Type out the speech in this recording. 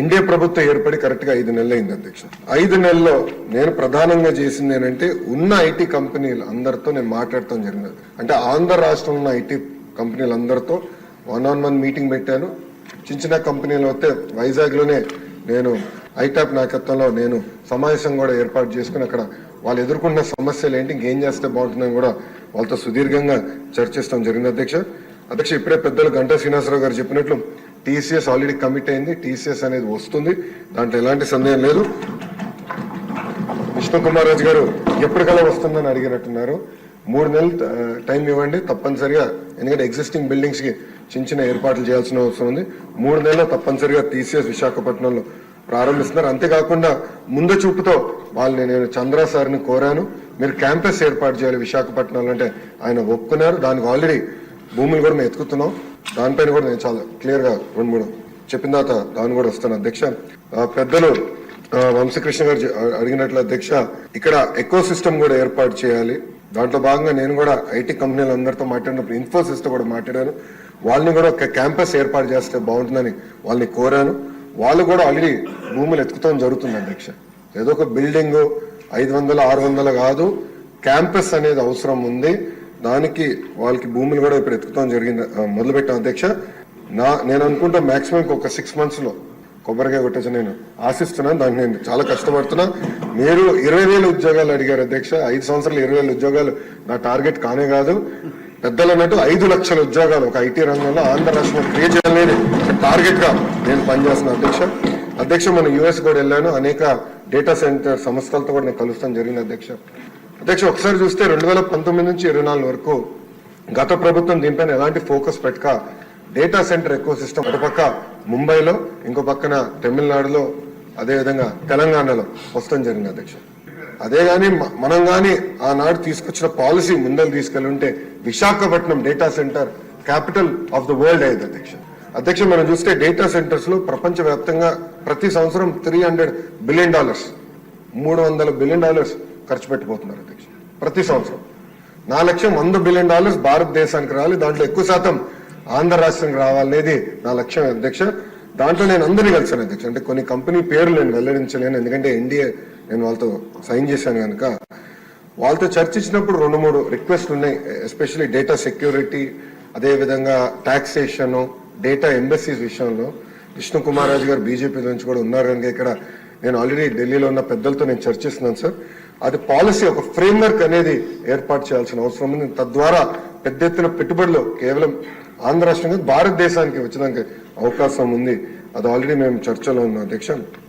NDA ప్రభుత్వం ఏర్పడి కరెక్ట్గా ఐదు నెలలు అయింది అధ్యక్ష. ఐదు నెలల్లో నేను ప్రధానంగా చేసింది ఏంటంటే ఉన్న ఐటీ కంపెనీలు అందరితో నేను మాట్లాడటం జరిగినది అంటే ఆంధ్ర రాష్ట్రంలో ఉన్న ఐటీ కంపెనీలు అందరితో వన్ ఆన్ వన్ మీటింగ్ పెట్టాను. చిన్న చిన్న కంపెనీలు వస్తే వైజాగ్లోనే నేను ఐటాప్ నాయకత్వంలో నేను సమావేశం కూడా ఏర్పాటు చేసుకుని అక్కడ వాళ్ళు ఎదుర్కొన్న సమస్యలు ఏంటి ఇంకేం చేస్తే బాగుంటుందని కూడా వాళ్ళతో సుదీర్ఘంగా చర్చిస్తాం జరిగింది అధ్యక్ష. అధ్యక్ష ఇప్పుడే పెద్దలు గంటా శ్రీనివాసరావు గారు చెప్పినట్లు టీసీఎస్ ఆల్రెడీ కమిట్ అయింది టీసీఎస్ అనేది వస్తుంది. దాంట్లో ఎలాంటి సందేహం లేదు. విష్ణు కుమార్ రాజు గారు ఎప్పటికల్లా వస్తుందని అడిగినట్టున్నారు. మూడు నెలలు టైం ఇవ్వండి తప్పనిసరిగా ఎందుకంటే ఎగ్జిస్టింగ్ బిల్డింగ్స్కి చిన్న చిన్న ఏర్పాట్లు చేయాల్సిన అవసరం ఉంది. మూడు నెలలు తప్పనిసరిగా టీసీఎస్ విశాఖపట్నంలో ప్రారంభిస్తున్నారు. అంతేకాకుండా ముందు చూపుతో వాళ్ళని నేను చంద్ర సార్ని కోరాను. మీరు క్యాంపస్ ఏర్పాటు చేయాలి విశాఖపట్నంలో అంటే ఆయన ఒప్పుకున్నారు. దానికి ఆల్రెడీ భూములు కూడా మేము ఎత్తుకుతున్నాం. దానిపైన కూడా నేను చాలా క్లియర్గా రెండు మూడు చెప్పిన తర్వాత దాన్ని కూడా వస్తాను. అధ్యక్ష పెద్దలు వంశకృష్ణ గారు అడిగినట్లు అధ్యక్ష ఇక్కడ ఎకో సిస్టమ్ కూడా ఏర్పాటు చేయాలి. దాంట్లో భాగంగా నేను కూడా ఐటీ కంపెనీలు అందరితో మాట్లాడినప్పుడు ఇన్ఫోసిస్తో కూడా మాట్లాడాను. వాళ్ళని కూడా ఒక క్యాంపస్ ఏర్పాటు చేస్తే బాగుంటుందని వాళ్ళని కోరాను. వాళ్ళు కూడా ఆల్రెడీ భూములు ఎత్తుకుతాం జరుగుతుంది అధ్యక్ష. ఏదో ఒక బిల్డింగ్ ఐదు వందల ఆరు వందలు కాదు. క్యాంపస్ అనేది అవసరం ఉంది. దానికి వాళ్ళకి భూములు కూడా ఇప్పుడు ఎత్తుకుతాం జరిగింది. ఆ, మొదలుపెట్టాం అధ్యక్ష. నా నేను అనుకుంటా మాక్సిమం ఒక సిక్స్ మంత్స్లో కొబ్బరికాయ కొట్టచ్చు నేను ఆశిస్తున్నాను. దానికి నేను చాలా కష్టపడుతున్నా. మీరు ఇరవై వేల ఉద్యోగాలు అడిగారు అధ్యక్ష. ఐదు సంవత్సరాలు ఇరవై వేల ఉద్యోగాలు నా టార్గెట్ కానే కాదు. పెద్దలు అన్నట్టు ఐదు లక్షల ఉద్యోగాలు ఒక ఐటీ రంగంలో ఆంధ్ర రాష్ట్రంలో క్రియేట్ చేయాలనేది టార్గెట్గా నేను పనిచేస్తున్నాను అధ్యక్ష. అధ్యక్ష మనం యుఎస్ కూడా వెళ్ళాను. అనేక డేటా సెంటర్ సంస్థలతో కూడా నేను కలుస్తాను జరిగింది అధ్యక్ష. అధ్యక్ష ఒకసారి చూస్తే రెండు వేల పంతొమ్మిది నుంచి ఇరవై నాలుగు వరకు గత ప్రభుత్వం దీనిపైన ఎలాంటి ఫోకస్ పెట్టక డేటా సెంటర్ ఎక్కువ సిస్టమ్ ఒక పక్క ముంబైలో ఇంకో పక్కన తమిళనాడులో అదేవిధంగా తెలంగాణలో వస్తాం జరిగింది అధ్యక్ష. అదే గాని మనం గాని ఆనాడు తీసుకొచ్చిన పాలసీ ముందలు తీసుకెళ్ళుంటే Visakhapatnam data center capital of the world అయ్యేది అధ్యక్ష. అధ్యక్ష మనం చూస్తే డేటా సెంటర్స్లో ప్రపంచ ప్రతి సంవత్సరం త్రీ హండ్రెడ్ బిలియన్ డాలర్స్ మూడు వందల బిలియన్ డాలర్స్ ఖర్చు పెట్టిపోతున్నారు అధ్యక్ష. ప్రతి సంవత్సరం. నా లక్ష్యం వంద బిలియన్ డాలర్స్ భారతదేశానికి రావాలి. దాంట్లో ఎక్కువ శాతం ఆంధ్ర రాష్ట్రానికి రావాలనేది నా లక్ష్యం అధ్యక్ష. దాంట్లో నేను అందరినీ కలిసాను అధ్యక్ష. అంటే కొన్ని కంపెనీ పేర్లు నేను వెల్లడించలేను. ఎందుకంటే ఎన్డీఏ నేను వాళ్ళతో సైన్ చేశాను కనుక. వాళ్ళతో చర్చించినప్పుడు రెండు మూడు రిక్వెస్ట్లు ఉన్నాయి. ఎస్పెషల్లీ డేటా సెక్యూరిటీ అదేవిధంగా టాక్సేషన్ డేటా ఎంబసీస్ విషయంలో. విష్ణు కుమార్ రాజు గారు బీజేపీ నుంచి కూడా ఉన్నారు కనుక ఇక్కడ నేను ఆల్రెడీ ఢిల్లీలో ఉన్న పెద్దలతో నేను చర్చిస్తున్నాను సార్. అది పాలసీ ఒక ఫ్రేమ్వర్క్ అనేది ఏర్పాటు చేయాల్సిన అవసరం ఉంది. తద్వారా పెద్ద ఎత్తున పెట్టుబడులు కేవలం ఆంధ్ర రాష్ట్రం భారతదేశానికి వచ్చడానికి అవకాశం ఉంది. అది ఆల్రెడీ మేము చర్చలో ఉన్నాం అధ్యక్ష